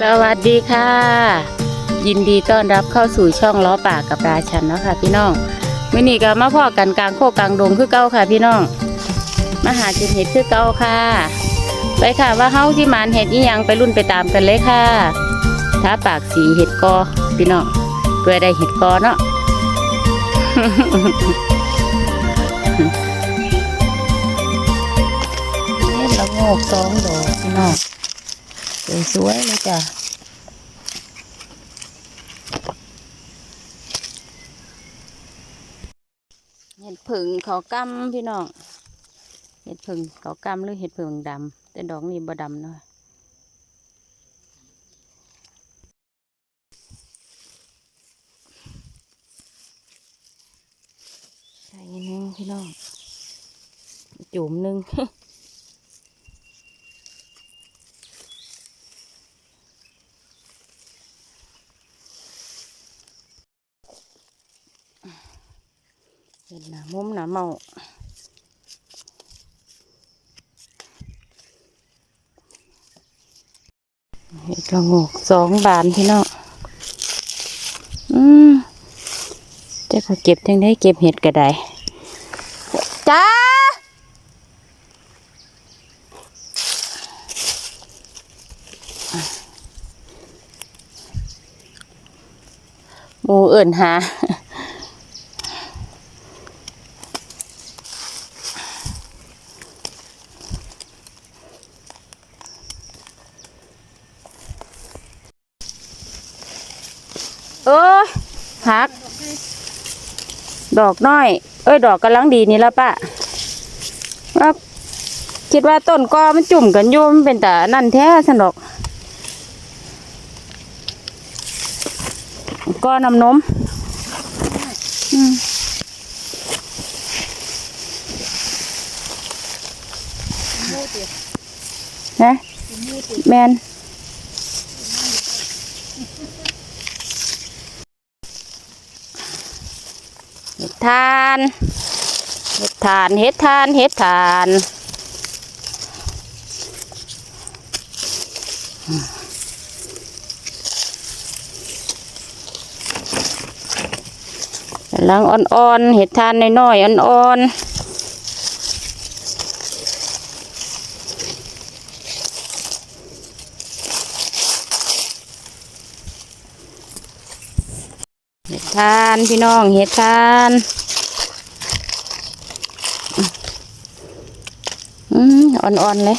สวัสดีค่ะ ยินดีต้อนรับเข้าสู่ช่องล้อปากกับราชันเนาะค่ะพี่น้องมื่อนี้ก็มาพ่อกันกลางโคกกลางดงคือเก้าค่ะ พี่น้องมาหาจินเห็ดคือเก้าค่ะ ไปค่ะว่าเฮาที่มานเห็ดอีหยังไปรุ่นไปตามกันเลยค่ะท้าปากสีเห็ดกอพี่น้องเพื่อได้เห็ดกอเนาะเห็ดละโงกสองดอกพี่น้อง สวยๆเลยจ้ะเห็ดผึ่งเขากำพี่น้องเห็ดผึ่งเขากำหรือเห็ดผึ่งดำแต่ดอกนี้บ่ดำเนาะใส่หนึงพี่น้องจุ่มหนึ่ง เห็ดหนามุมหนาเมาเห็ดละงกสองบานพี่น้องอืมเจะเขาเก็บจังได้เก็บเห็ดก็ได้จ้าหมูเอิ่นหา เอ้ยหัก ดอกน้อย เอ้ย ดอกกำลังดีนี่ละป้าว่าคิดว่าต้นกอมันจุ่มกันอยู่มันเป็นแต่นั่นแท้สนดอกกอนำนมอืมนะแมน เห็ด ทานเห็ดทานเห็ดทานเห็ดทานกำลังอ่อนๆเห็ดทานน้อยๆอ่อนๆ ทานพี่น้องเห็ดทานอืมอ่อนๆเลย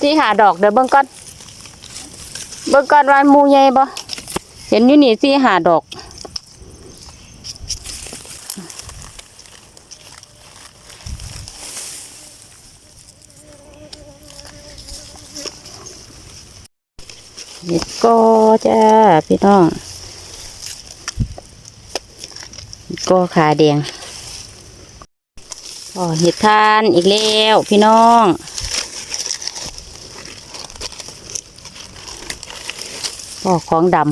ที่หาดอกเดี๋ยวเบิ่งก่อน เบิ่งก่อนวาหมูใหญ่บ่เห็นอยู่นี่ที่หาดอก เห็ดก็จ้าพี่น้องเห็ดก็ขาแดงอ๋อเห็ดทานอีกแล้วพี่น้องอ๋อของดำ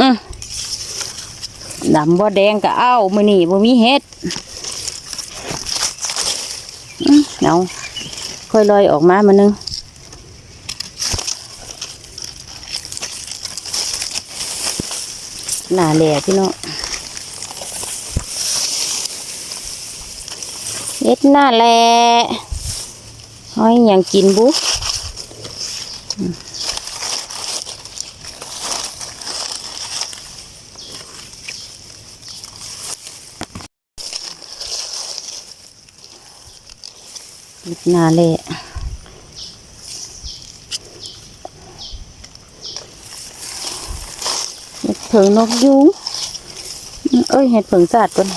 อื้อดำบ่แดงก็เอามือนี่บ่มีเห็ดเอาค่อยลอยออกมามานึง หนาแหล่พี่น้องเอ็ดหน้าแหล่ห้อยหยังกินบุเอ็ดหน้าแหล่เห็ดเผงนกยุงเอ้ยเห็ดเผิงสัตว์ตัน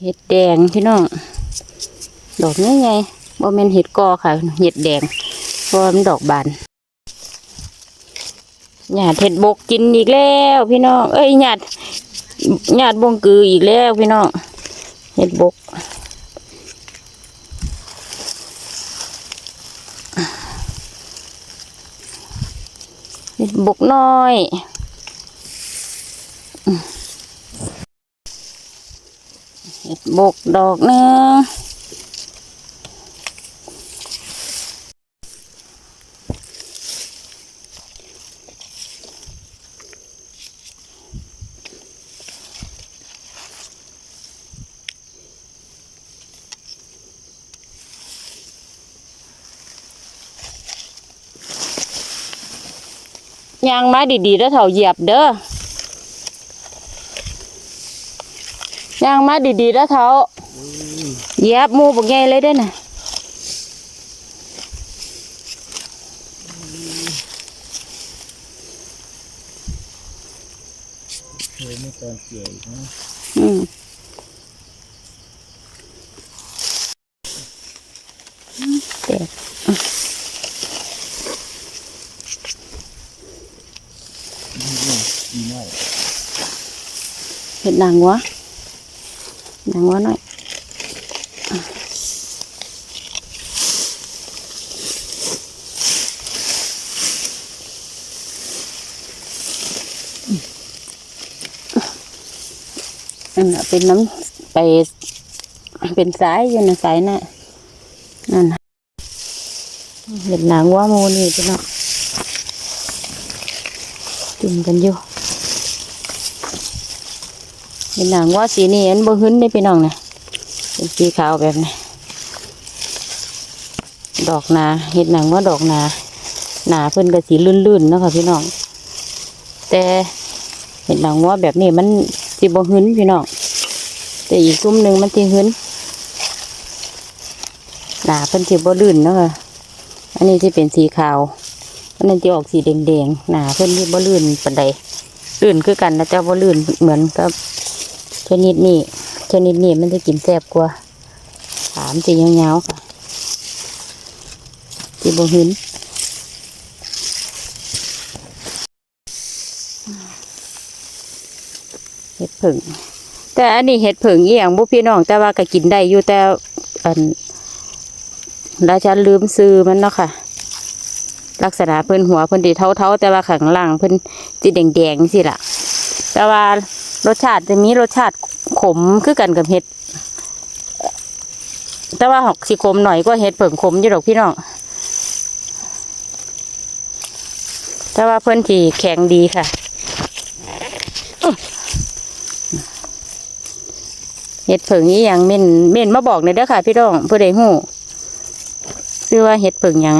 เห็ดแดงพี่น้อง ดอกนี้ไงบ่แม่นเห็ดกอค่ะ เห็ดแดงเพราะว่ามันดอกบานหยาดเห็ดบกกินอีกแล้ว พี่น้อง เอ้ยหยาดหยาดบงกืออีกแล้วพี่น้อง เห็ดบก เห็ด บกน้อยเห็ดบกดอกหนึง ยางมาดีๆแล้วเถาเหยียบเด้อยางมาดีๆแล้วเถาเหยียบหมูบกใหญ่เลยเด้อน่ะเคยไม่ตอนเกี่ยวอีกนะอืมแตก ดีน้อย เห็ดนางวะนางวะหน่อยอันน่ะเป็นน้ำไปเป็นสายอยู่นะสายน่ะนั่นเห็ดนางวะโมนี่พี่น้องจุ่มกันอยู่ เป็นหนังว่าสีนี้อันบ่หึ้นได้พี่น้องเนี่ยเป็นสีขาวแบบนี้ ดอกนาเห็ดหนังว่าดอกนาหนาเพิ่นก็สีลื่นๆนะคะพี่น้อง แต่เห็ดหนังว่าแบบนี้มันสีบ่หึ้นพี่น้องแต่อีกซุ้มหนึ่งมันสีหึ้นหนาเพิ่นสีบ่ลื่นนะคะอันนี้ที่เป็นสีขาวอันนั้นจะออกสีแดงๆหนาเพิ่นที่บ่ลื่นปานใดลื่นคือกันนะแต่บ่ลื่นเหมือนกับ ชนิดนี้ชนิดนี้มันจะกินแซ่บกว่าถามสียาๆค่ะสีบหินเห็ดผึ่งแต่อันนี้เห็ดผึ่งอีหยังบุพี่น้อง แต่ว่าก็กินได้อยู่แต่อันราชาลืมซื้อมันเนาะค่ะ ลักษณะเพิ่นหัวเพิ่นดีเท่าๆแต่ว่าข้างล่างเพิ่นสีแดงๆสิล่ะ แต่ว่า รสชาติจะมีรสชาติขมคือกันกับเห็ด แต่ว่าหอกสีขมหน่อยก็เห็ดเผิ่งขมอยู่ดอกพี่น้องแต่ว่าเพื่อนที่แข็งดีค่ะเห็ดเผิ่งนี้ยังเม่นเม่นมาบอกในอยเด้อค่ะ พี่น้องเพื่อได้หู้ชื่อว่าเห็ดเผิ่งยัง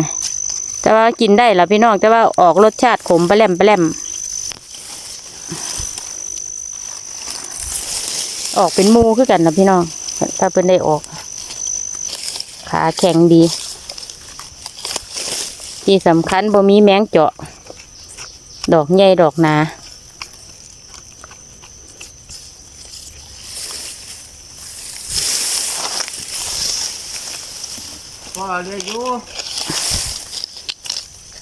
แต่ว่ากินได้ละพี่น้องแต่ว่าออกรสชาติขมปลาแหลมปลาแหลม ออกเป็นมูคือกันนะพี่น้อง ถ้าเพิ่นได้ออก ขาแข็งดี ที่สำคัญบ่มีแมงเจาะ ดอกใหญ่ดอกหนาพ่อเรียอยู่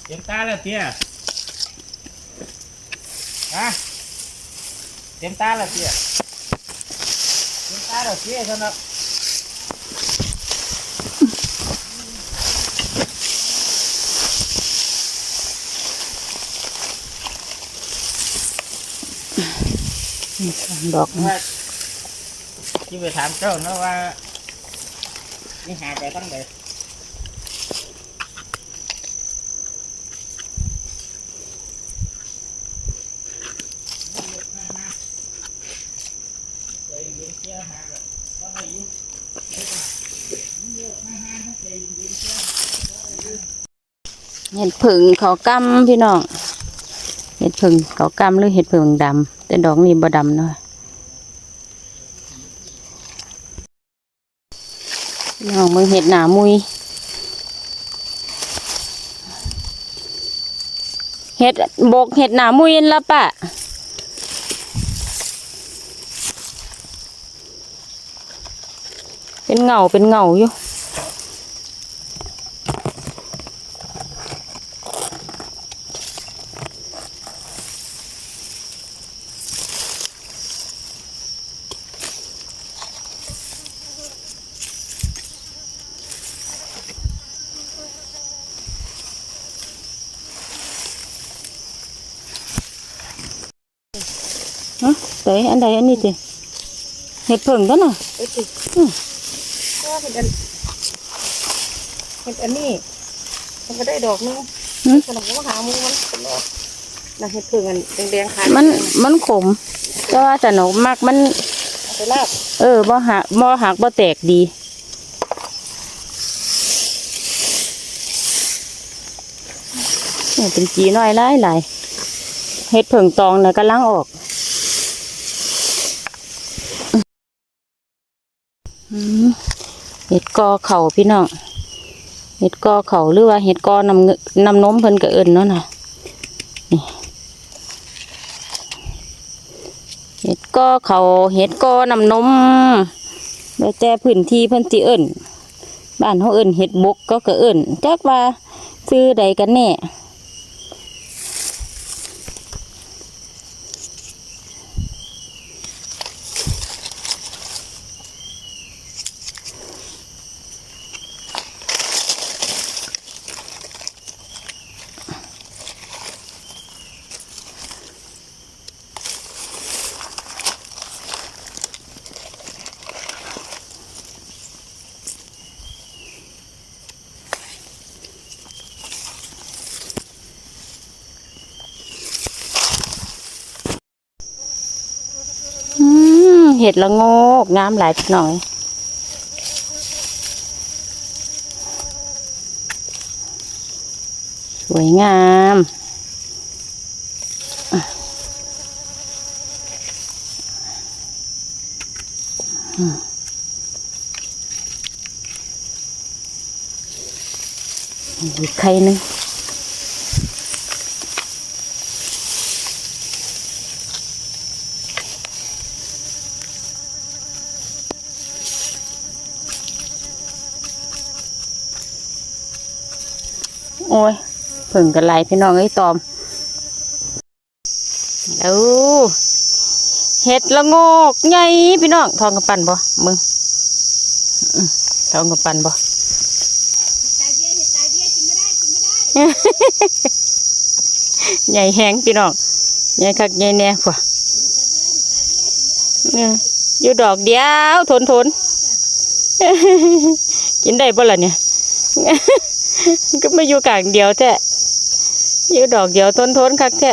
เต็มตาแล้วเตี้ยฮะเต็มตาแล้วเตี้ย เต็มตาแล้วเตี้ยสำหรับดอกนะ ว่าที่ไปถาม เห็ดผึ่งเขากำพี่น้องเห็ดผึ่งเขากำหรือเห็ดผึ่งดำแต่ดอกนี้บ่ดำเนาะน้องมึงเห็ดหนามุยเห็ดบกเห็ดหนามุยนั่นละปะเป็นเงาเป็นเงาอยู่ ใส่อันใดอันนี้ติเห็ดเพิ่งตัวน่ะเอ้ยสิอืมก็เห็ดอันเห็ดอันนี้มันก็ได้ดอกนึงหืมขนมก็หาหมูมันเป็นดอกน่ะเห็ดเพิ่งอันแดงๆขายมันมันขมแต่ว่าสนุกมากมันเอาไปลาบเออบ่หักบ่หักบ่แตกดีเนี่ยเป็นจีน้อยหลายหลายเฮ็ดเผิงตองเนี่ยกำลังออกอืม เห็ดกอเข่าพี่น้องเห็ดกอเข่าหรือว่าเห็ดกอนำนำนมเพิ่นก็เอินเนาะน่ะนี่เห็ดกอเข่าเห็ดกอนำนมแล้วแต่พื้นที่เพิ่นสิเอิ้นบ้านเฮาเอิ้นเห็ดบกก็ก็เอิ้นจักว่าซื้อใดกันแน่ เห็ดละโงกงามหลายพี่น้องสวยงามอะอืมอีกไข่หนึง โอ้ยเพิ่งกันไหลพี่น้องไอ้ตอมเอาเห็ดละโงกใหญ่พี่น้องทองกับปันบ่มึงอื้อทองกับปันบ่ใหญ่แหงพี่น้องใหญ่คักใหญ่แน่กว่าเนี่ยอยู่ดอกเดียวทนทนกินได้บ่ล่ะเนี่ย ก็มาอยู่กลางเดียวแท้อยู่ดอกเดียวทนทนคักแท้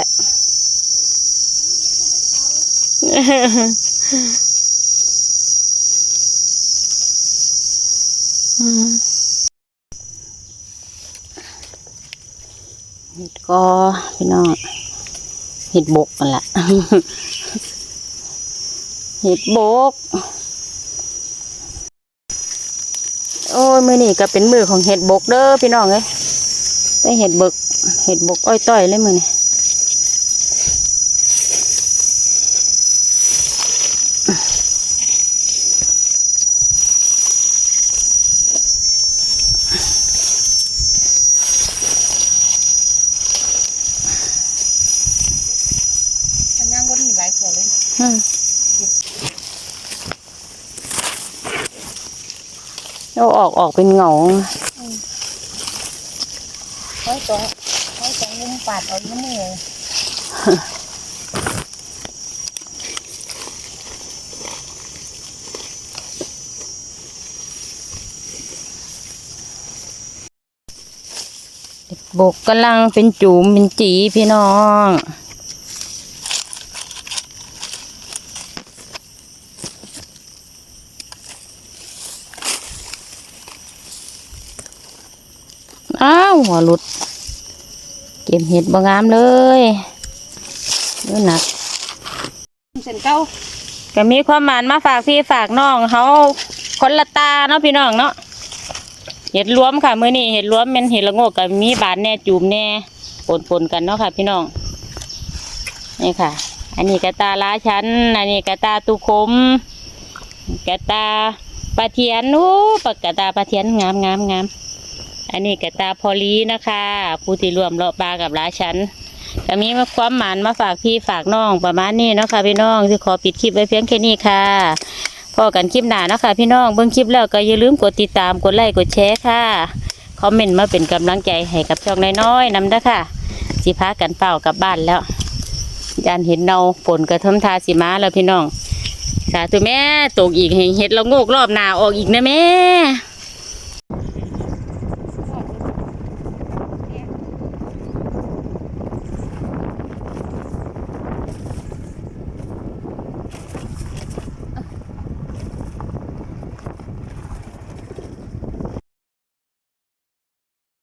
อืมเห็ดก็พี่น้องเห็ดบกนั่นแหละเห็ดบก โอ้ยมือนี่ก็เป็นมือของเห็ดบกเด้อพี่น้องเอ้ยได้เห็ดบกเห็ดบกอ้อยต้อยเลยมือนี่อันย่างก็มีหลายตัวเลย อืม เอาออกออกเป็นเหงาห้อยสองห้อยสองมุมปาดเอาน้ำมือบกกำลังเป็นจูมเป็นจีพี่น้อง อ้าวหัวหลุด เก็บเห็ดบางามเลยดูหนักเส้นเก้าก็มีความหมานมาฝากพี่ฝากน้องเขาคนละตาเนาะพี่น้องเนาะเห็ดรวมค่ะมื้อนี้เห็ดรวมเป็นเห็ดละโงกกับมีบานแหน่จูมแหน่ปนปนๆกันเนาะค่ะ พี่น้องนี่ค่ะ อันนี้กระตาล้าชันอันนี้กระตาตุคมกระตาปลาเทียนโอ้ปากกระตาปลาเทียนงามงามงาม อันนี้กระตาพอลีนะคะผู้ที่รวมเลาะปลากับล้าชันก็มีความหมานมาฝากพี่ฝากน้องประมาณนี้นะคะพี่น้องที่ขอปิดคลิปไว้เพียงแค่นี้ค่ะพอกันคลิปหน้านาะค่ะพี่น้องเบิ่งคลิปแล้วก็อย่าลืมกดติดตามกดไลค์กดแชร์ค่ะคอมเมนต์มาเป็นกำลังใจให้กับช่องน้อยๆนำเด้ค่ะสิพากันเฝ้ากลับบ้านแล้วยานเห็นเนาฝนกระทำทาสิมาแล้วพี่น้องสาธุแม่ตกอีกให้เห็ดเราโงกรอบหนาออกอีกนะแม่